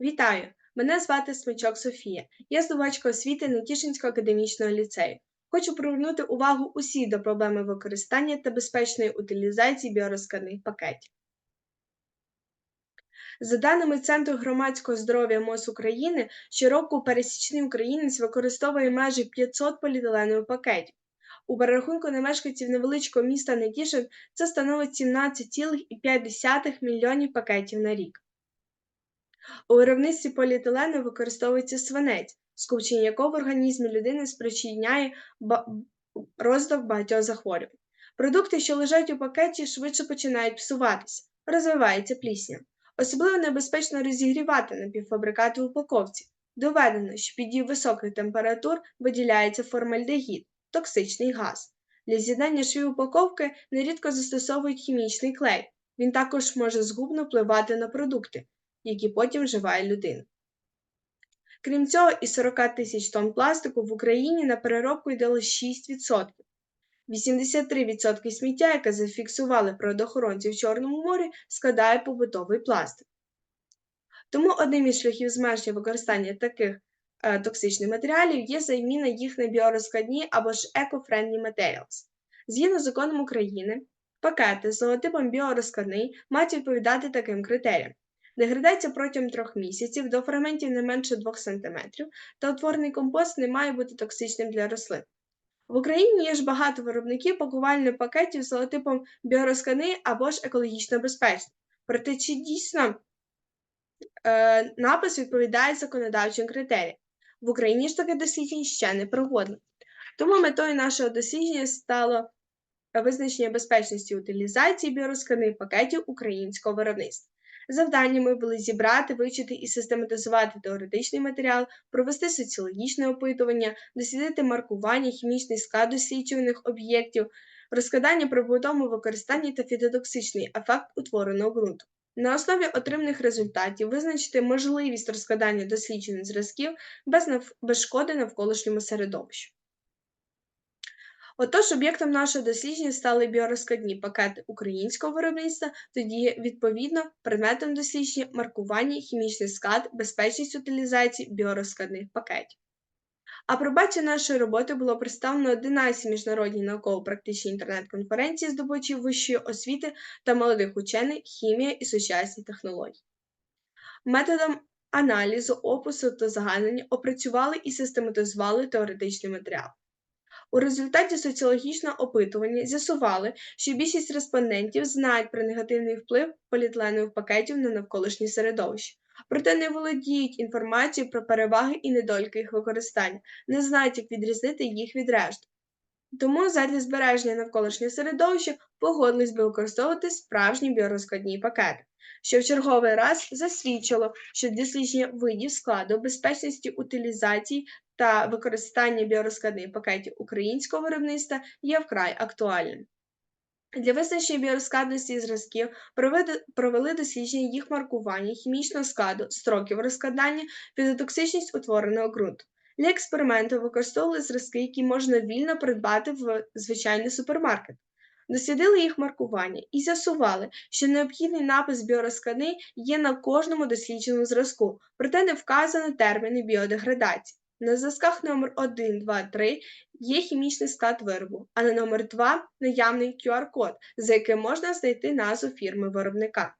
Вітаю! Мене звати Смичок Софія. Я здобувачка освіти Нетішинського академічного ліцею. Хочу привернути увагу усіх до проблеми використання та безпечної утилізації біорозкладних пакетів. За даними Центру громадського здоров'я МОЗ України, щороку пересічний українець використовує майже 500 поліетиленових пакетів. У перерахунку на мешканців невеличкого міста Нетішин це становить 17,5 мільйонів пакетів на рік. У виробництві поліетилену використовується свинець, скупчення якого в організмі людини спричиняє розвиток багатьох захворювань. Продукти, що лежать у пакеті, швидше починають псуватися, розвивається плісня. Особливо небезпечно розігрівати напівфабрикати в упаковці. Доведено, що під дією високих температур виділяється формальдегід, токсичний газ. Для з'єднання швів упаковки нерідко застосовують хімічний клей. Він також може згубно впливати на продукти, які потім вживає людина. Крім цього, із 40 тисяч тонн пластику в Україні на переробку йде лише 6%. 83% сміття, яке зафіксували природоохоронці в Чорному морі, складає побутовий пластик. Тому одним із шляхів зменшення використання таких е, токсичних матеріалів є заміна їх на біорозкладні або ж eco-friendly materials. Згідно з законом України, пакети з логотипом біорозкладний мають відповідати таким критеріям. Деградація протягом трьох місяців до фрагментів не менше 2 см, та утворений компост не має бути токсичним для рослин. В Україні є ж багато виробників пакувальних пакетів з логотипом біорозкладний або ж екологічно безпечний. Проте чи дійсно е, напис відповідає законодавчим критеріям? В Україні ж таке дослідження ще не проводили. Тому метою нашого дослідження стало визначення безпечності утилізації біорозкладних пакетів українського виробництва. Завданнями були зібрати, вивчити і систематизувати теоретичний матеріал, провести соціологічне опитування, дослідити маркування, хімічний склад досліджуваних об'єктів, розкладання при побутовому використанні та фітотоксичний ефект утвореного ґрунту. На основі отриманих результатів визначити можливість розкладання досліджених зразків без, нав... без шкоди навколишньому середовищу. Отож, об'єктом нашого дослідження стали біорозкладні пакети українського виробництва, тоді, відповідно, предметом дослідження маркування, хімічний склад, безпечність утилізації біорозкладних пакетів. Апробацію нашої роботи було представлено 11 міжнародній науково-практичній інтернет-конференції здобувачів вищої освіти та молодих учених хімія і сучасні технології. Методом аналізу, опису та загальнення опрацювали і систематизували теоретичний матеріал. У результаті соціологічного опитування з'ясували, що більшість респондентів знають про негативний вплив поліетиленових пакетів на навколишнє середовище, проте не володіють інформацією про переваги і недоліки їх використання, не знають, як відрізнити їх від решти. Тому задля збереження навколишнього середовища погодились би використовувати справжні біорозкладні пакети, що в черговий раз засвідчило, що дослідження видів складу, безпечності утилізації та використання біорозкладних пакетів українського виробництва є вкрай актуальним. Для визначення біорозкладності зразків провели дослідження їх маркування, хімічного складу, строків розкладання, фітотоксичність утвореного ґрунту. Для експерименту використовували зразки, які можна вільно придбати в звичайний супермаркет. Дослідили їх маркування і з'ясували, що необхідний напис біорозкладний є на кожному дослідженому зразку, проте не вказано терміни біодеградації. На зразках номер 1, 2, 3 є хімічний склад виробу, а на номер 2 наявний QR-код, за яким можна знайти назву фірми виробника.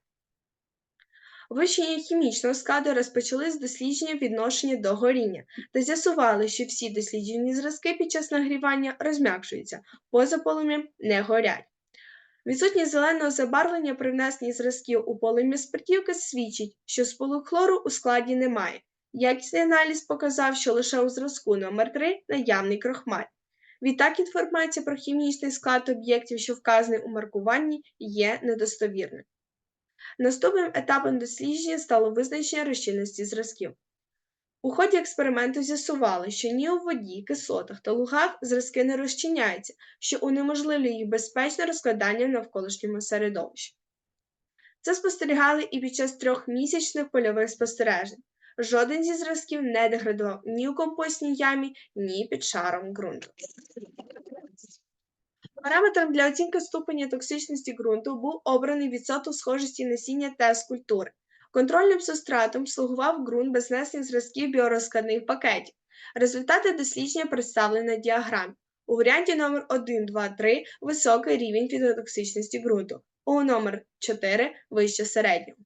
Вивчення хімічного складу розпочали з дослідження відношення до горіння та з'ясували, що всі досліджені зразки під час нагрівання розм'якшуються, поза полум'ям не горять. Відсутність зеленого забарвлення при внесенні зразків у полум'я спиртівки свідчить, що сполук у складі немає. Якісний аналіз показав, що лише у зразку номер 3 наявний крохмаль. Відтак інформація про хімічний склад об'єктів, що вказаний у маркуванні, є недостовірною. Наступним етапом дослідження стало визначення розчинності зразків. У ході експерименту з'ясували, що ні у воді, кислотах та лугах зразки не розчиняються, що унеможливлює їх безпечне розкладання в навколишньому середовищі. Це спостерігали і під час трьохмісячних польових спостережень. Жоден зі зразків не деградував ні у компостній ямі, ні під шаром ґрунту. Параметром для оцінки ступеня токсичності ґрунту був обраний відсоток схожості насіння та культури. Контрольним субстратом слугував ґрунт без внесення зразків біорозкладних пакетів. Результати дослідження представлені на діаграмі. У варіанті номер 1, 2, 3 високий рівень фітотоксичності ґрунту, у номер 4 вище середнього.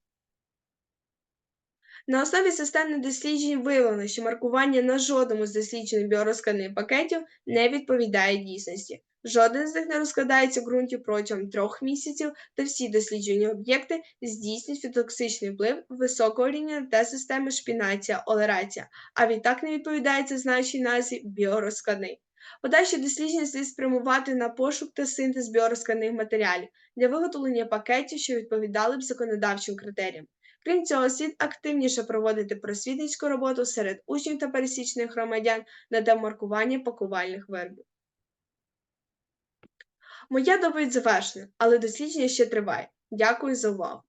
На основі системних досліджень виявлено, що маркування на жодному з досліджених біорозкладних пакетів не відповідає дійсності. Жоден з них не розкладається в ґрунті протягом трьох місяців, та всі досліджені об'єкти здійснюють фітотоксичний вплив високого рівня та системи шпінація, олерація, а відтак не відповідають зазначеній назві біорозкладний. Подальші дослідження слід спрямувати на пошук та синтез біорозкладних матеріалів для виготовлення пакетів, що відповідали б законодавчим критеріям. Крім цього, слід активніше проводити просвітницьку роботу серед учнів та пересічних громадян на тему маркування пакувальних виробів. Моя доповідь завершена, але дослідження ще триває. Дякую за увагу.